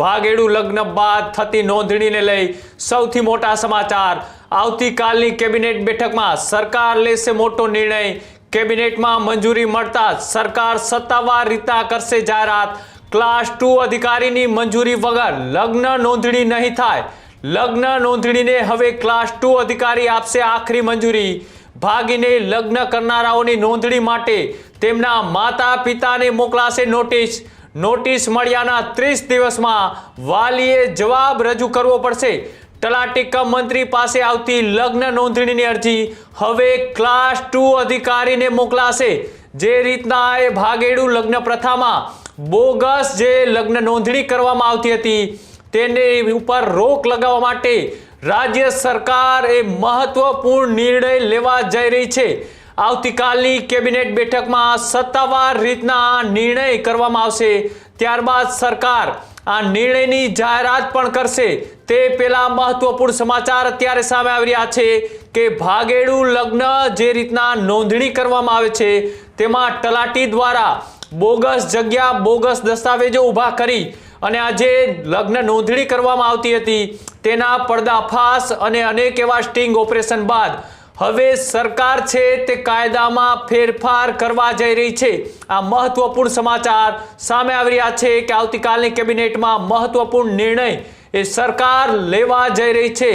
ભાગેડુ લગ્ન બાદ થતી નોંધણીને લઈ સૌથી મોટા સમાચાર. આવતીકાલની કેબિનેટ બેઠકમાં સરકાર લેશે મોટો નિર્ણય. કેબિનેટમાં મંજૂરી મળતા સરકાર સત્તાવાર રીતના કરશે જાહેરાત. ક્લાસ ટુ અધિકારીની મંજૂરી વગર લગ્ન નોંધણી નહીં થાય. લગ્ન નોંધણીને હવે ક્લાસ ટુ અધિકારી આપશે આખરી મંજૂરી. ભાગીને લગ્ન કરનારાઓની નોંધણી માટે તેમના માતા પિતાને મોકલાશે નોટિસ. નોટિસ મળ્યાના ત્રીસ દિવસમાં વાલીએ જવાબ રજૂ કરવો પડશે. તલાટીકમ મંત્રી પાસે આવતી લગ્ન નોંધણીની અરજી હવે ક્લાસ ટુ અધિકારીને મોકલાશે. જે રીતના એ ભાગેડું લગ્ન પ્રથામાં બોગસ જે લગ્ન નોંધણી કરવામાં આવતી હતી, તેને ઉપર રોક લગાવવા માટે રાજ્ય સરકાર એ મહત્વપૂર્ણ નિર્ણય લેવા જઈ રહી છે. આવતીકાલની કેબિનેટ બેઠકમાં સત્તાવાર રીતના નિર્ણય કરવામાં આવશે. ત્યારબાદ સરકાર આ નિર્ણયની જાહેરાત પણ કરશે. તે પેલા મહત્વપૂર્ણ સમાચાર અત્યારે સામે આવી રહ્યા છે કે ભાગેડુ લગ્ન જે રીતના નોંધણી કરવામાં આવે છે, તેમાં તલાટી દ્વારા બોગસ જગ્યા, બોગસ દસ્તાવેજો ઊભા કરી અને આ જે લગ્ન નોંધણી કરવામાં આવતી હતી, તેના પર્દાફાશ અને અનેક એવા સ્ટિંગ ઓપરેશન બાદ હવે સરકાર છે તે કાયદામાં ફેરફાર કરવા જઈ રહી છે. આ મહત્વપૂર્ણ સમાચાર સામે આવી રહ્યા છે કે આવતીકાલની કેબિનેટમાં મહત્વપૂર્ણ નિર્ણય એ સરકાર લેવા જઈ રહી છે.